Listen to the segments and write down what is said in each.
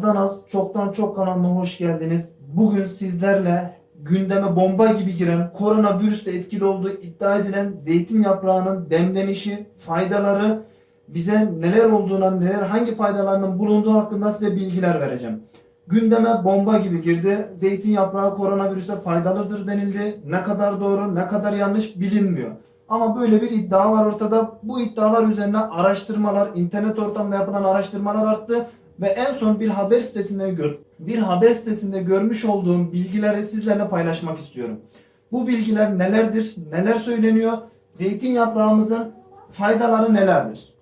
Azdan Az Çoktan Çok kanalına hoş geldiniz. Bugün sizlerle gündeme bomba gibi giren, koronavirüste etkili olduğu iddia edilen zeytin yaprağının demlenişi, faydaları, bize neler olduğuna, neler hangi faydalarının bulunduğu hakkında size bilgiler vereceğim. Gündeme bomba gibi girdi. Zeytin yaprağı koronavirüse faydalıdır denildi. Ne kadar doğru, ne kadar yanlış bilinmiyor. Ama böyle bir iddia var ortada. Bu iddialar üzerine araştırmalar, internet ortamında yapılan araştırmalar arttı ve en son bir haber sitesinde gör bir haber sitesinde görmüş olduğum bilgileri sizlerle paylaşmak istiyorum. Bu bilgiler nelerdir? Neler söyleniyor? Zeytin yaprağımızın faydaları nelerdir?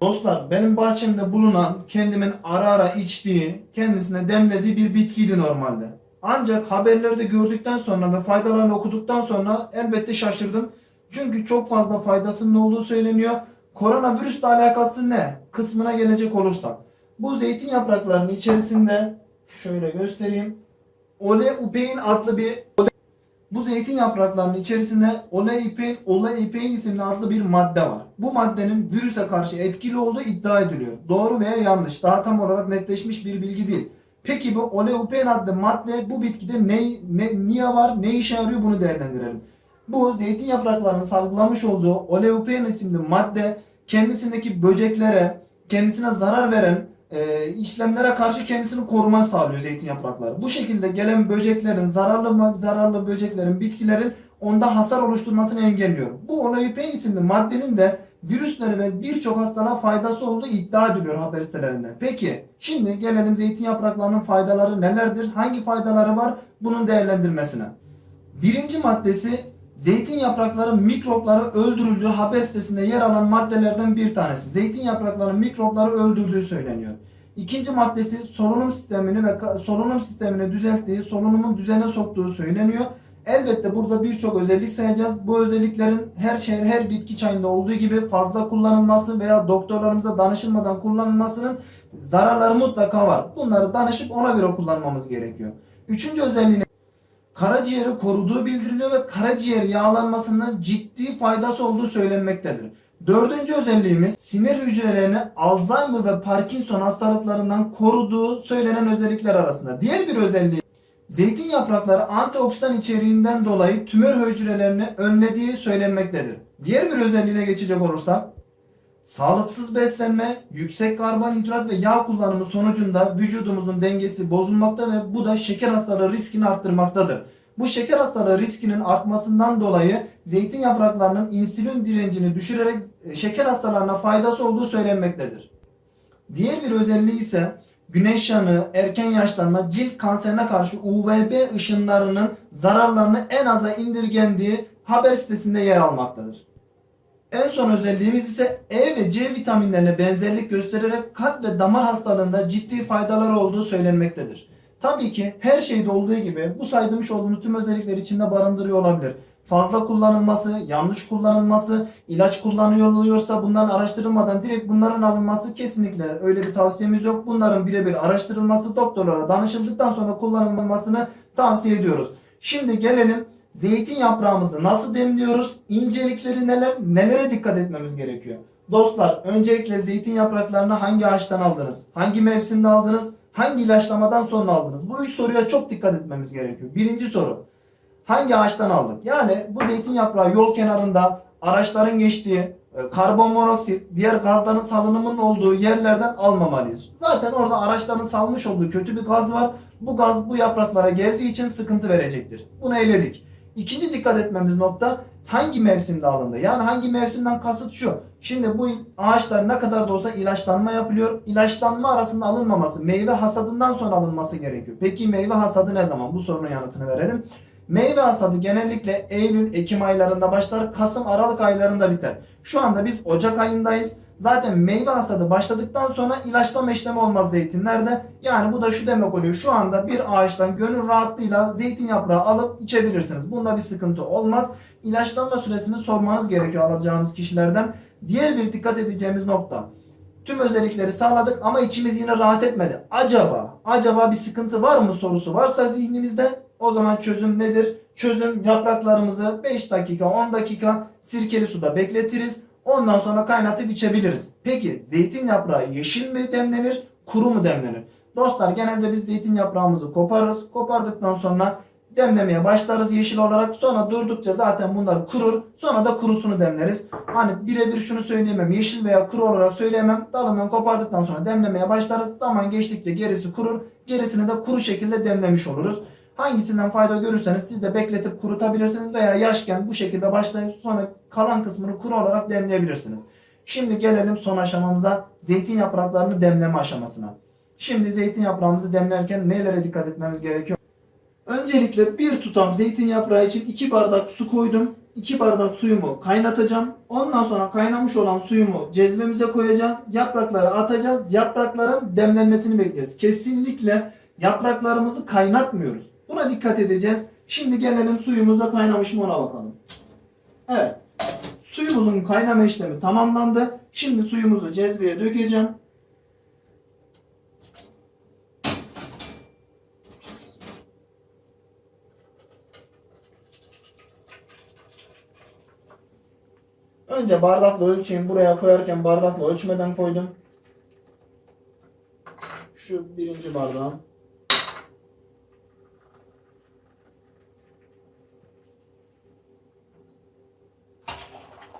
Dostlar benim bahçemde bulunan kendimin ara ara içtiği, kendisine demlediği bir bitkiydi normalde. Ancak haberlerde gördükten sonra ve faydalarını okuduktan sonra elbette şaşırdım. Çünkü çok fazla faydasının olduğu söyleniyor. Koronavirüsle alakası ne? Kısmına gelecek olursak. Bu zeytin yapraklarının içerisinde şöyle göstereyim. Oleupein adlı bir bu zeytin yapraklarının içerisinde oleupein, oleupein isimli adlı bir madde var. Bu maddenin virüse karşı etkili olduğu iddia ediliyor. Doğru veya yanlış. Daha tam olarak netleşmiş bir bilgi değil. Peki bu oleupein adlı madde bu bitkide ne, ne niye var, ne işe yarıyor bunu değerlendirelim. Bu zeytin yapraklarının salgılamış olduğu oleupein isimli madde kendisindeki böceklere, kendisine zarar veren e, işlemlere karşı kendisini koruma sağlıyor zeytin yaprakları. Bu şekilde gelen böceklerin, zararlı zararlı böceklerin, bitkilerin onda hasar oluşturmasını engelliyor. Bu oleupein isimli maddenin de virüslere ve birçok hastalığa faydası olduğu iddia ediliyor haber sitelerinde. Peki şimdi gelelim zeytin yapraklarının faydaları nelerdir? Hangi faydaları var? Bunun değerlendirmesine. Birinci maddesi Zeytin yaprakları mikropları öldürüldüğü haber sitesinde yer alan maddelerden bir tanesi. Zeytin yaprakları mikropları öldürdüğü söyleniyor. İkinci maddesi solunum sistemini ve solunum sistemini düzelttiği, solunumun düzene soktuğu söyleniyor. Elbette burada birçok özellik sayacağız. Bu özelliklerin her şey her bitki çayında olduğu gibi fazla kullanılması veya doktorlarımıza danışılmadan kullanılmasının zararları mutlaka var. Bunları danışıp ona göre kullanmamız gerekiyor. Üçüncü özelliği karaciğeri koruduğu bildiriliyor ve karaciğer yağlanmasının ciddi faydası olduğu söylenmektedir. Dördüncü özelliğimiz sinir hücrelerini Alzheimer ve Parkinson hastalıklarından koruduğu söylenen özellikler arasında. Diğer bir özelliği zeytin yaprakları antioksidan içeriğinden dolayı tümör hücrelerini önlediği söylenmektedir. Diğer bir özelliğine geçecek olursak Sağlıksız beslenme, yüksek karbonhidrat ve yağ kullanımı sonucunda vücudumuzun dengesi bozulmakta ve bu da şeker hastalığı riskini arttırmaktadır. Bu şeker hastalığı riskinin artmasından dolayı zeytin yapraklarının insülin direncini düşürerek şeker hastalarına faydası olduğu söylenmektedir. Diğer bir özelliği ise güneş yanığı, erken yaşlanma, cilt kanserine karşı UVB ışınlarının zararlarını en aza indirgendiği haber sitesinde yer almaktadır. En son özelliğimiz ise E ve C vitaminlerine benzerlik göstererek kalp ve damar hastalığında ciddi faydaları olduğu söylenmektedir. Tabii ki her şeyde olduğu gibi bu saydırmış olduğumuz tüm özellikler içinde barındırıyor olabilir. Fazla kullanılması, yanlış kullanılması, ilaç kullanılıyorsa bunların araştırılmadan direkt bunların alınması kesinlikle öyle bir tavsiyemiz yok. Bunların birebir araştırılması, doktorlara danışıldıktan sonra kullanılmasını tavsiye ediyoruz. Şimdi gelelim Zeytin yaprağımızı nasıl demliyoruz? İncelikleri neler? Nelere dikkat etmemiz gerekiyor? Dostlar öncelikle zeytin yapraklarını hangi ağaçtan aldınız? Hangi mevsimde aldınız? Hangi ilaçlamadan sonra aldınız? Bu üç soruya çok dikkat etmemiz gerekiyor. Birinci soru. Hangi ağaçtan aldık? Yani bu zeytin yaprağı yol kenarında araçların geçtiği e, karbon monoksit, diğer gazların salınımının olduğu yerlerden almamalıyız. Zaten orada araçların salmış olduğu kötü bir gaz var. Bu gaz bu yapraklara geldiği için sıkıntı verecektir. Bunu eledik. İkinci dikkat etmemiz nokta hangi mevsimde alındı? Yani hangi mevsimden kasıt şu. Şimdi bu ağaçlar ne kadar da olsa ilaçlanma yapılıyor. İlaçlanma arasında alınmaması, meyve hasadından sonra alınması gerekiyor. Peki meyve hasadı ne zaman? Bu sorunun yanıtını verelim. Meyve hasadı genellikle Eylül, Ekim aylarında başlar, Kasım, Aralık aylarında biter. Şu anda biz Ocak ayındayız. Zaten meyve hasadı başladıktan sonra ilaçlama işlemi olmaz zeytinlerde. Yani bu da şu demek oluyor. Şu anda bir ağaçtan gönül rahatlığıyla zeytin yaprağı alıp içebilirsiniz. Bunda bir sıkıntı olmaz. İlaçlanma süresini sormanız gerekiyor alacağınız kişilerden. Diğer bir dikkat edeceğimiz nokta. Tüm özellikleri sağladık ama içimiz yine rahat etmedi. Acaba, acaba bir sıkıntı var mı sorusu varsa zihnimizde o zaman çözüm nedir? Çözüm yapraklarımızı 5 dakika 10 dakika sirkeli suda bekletiriz. Ondan sonra kaynatıp içebiliriz. Peki zeytin yaprağı yeşil mi demlenir, kuru mu demlenir? Dostlar genelde biz zeytin yaprağımızı koparırız. Kopardıktan sonra demlemeye başlarız yeşil olarak. Sonra durdukça zaten bunlar kurur. Sonra da kurusunu demleriz. Hani birebir şunu söyleyemem. Yeşil veya kuru olarak söyleyemem. Dalından kopardıktan sonra demlemeye başlarız. Zaman geçtikçe gerisi kurur. Gerisini de kuru şekilde demlemiş oluruz. Hangisinden fayda görürseniz siz de bekletip kurutabilirsiniz veya yaşken bu şekilde başlayıp sonra kalan kısmını kuru olarak demleyebilirsiniz. Şimdi gelelim son aşamamıza zeytin yapraklarını demleme aşamasına. Şimdi zeytin yaprağımızı demlerken nelere dikkat etmemiz gerekiyor? Öncelikle bir tutam zeytin yaprağı için 2 bardak su koydum. 2 bardak suyumu kaynatacağım. Ondan sonra kaynamış olan suyumu cezvemize koyacağız. Yaprakları atacağız. Yaprakların demlenmesini bekleyeceğiz. Kesinlikle yapraklarımızı kaynatmıyoruz. Buna dikkat edeceğiz. Şimdi gelelim suyumuza kaynamış mı ona bakalım. Evet. Suyumuzun kaynama işlemi tamamlandı. Şimdi suyumuzu cezveye dökeceğim. Önce bardakla ölçeyim. Buraya koyarken bardakla ölçmeden koydum. Şu birinci bardağım.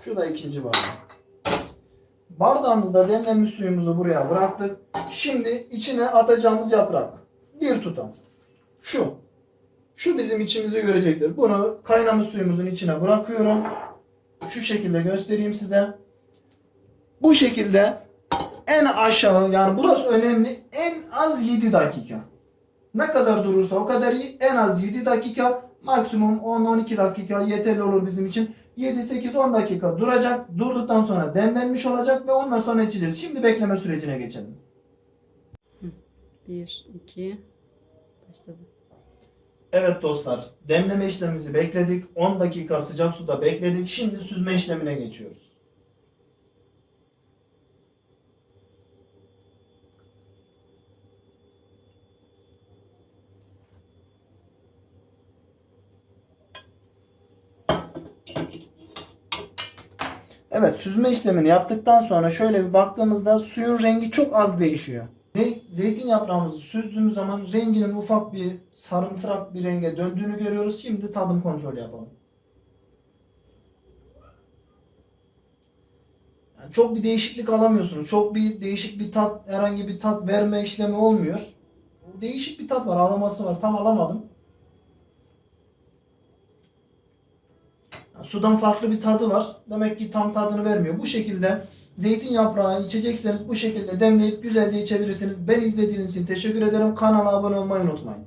Şu da ikinci bardağım. Bardağımızda demlenmiş suyumuzu buraya bıraktık. Şimdi içine atacağımız yaprak. Bir tutam. Şu. Şu bizim içimizi görecektir. Bunu kaynamış suyumuzun içine bırakıyorum. Şu şekilde göstereyim size. Bu şekilde en aşağı yani burası önemli en az 7 dakika. Ne kadar durursa o kadar iyi. En az 7 dakika maksimum 10-12 dakika yeterli olur bizim için. 7-8-10 dakika duracak. Durduktan sonra demlenmiş olacak ve ondan sonra içeceğiz. Şimdi bekleme sürecine geçelim. 1, 2, başladı. Evet dostlar, demleme işlemimizi bekledik. 10 dakika sıcak suda bekledik. Şimdi süzme işlemine geçiyoruz. Evet, süzme işlemini yaptıktan sonra şöyle bir baktığımızda suyun rengi çok az değişiyor. Ze- Zeytin yaprağımızı süzdüğümüz zaman renginin ufak bir sarımtırak bir renge döndüğünü görüyoruz. Şimdi tadım kontrolü yapalım. Yani çok bir değişiklik alamıyorsunuz. Çok bir değişik bir tat, herhangi bir tat verme işlemi olmuyor. Değişik bir tat var, aroması var. Tam alamadım. Yani sudan farklı bir tadı var. Demek ki tam tadını vermiyor. Bu şekilde zeytin yaprağı içecekseniz bu şekilde demleyip güzelce içebilirsiniz. Ben izlediğiniz için teşekkür ederim. Kanala abone olmayı unutmayın.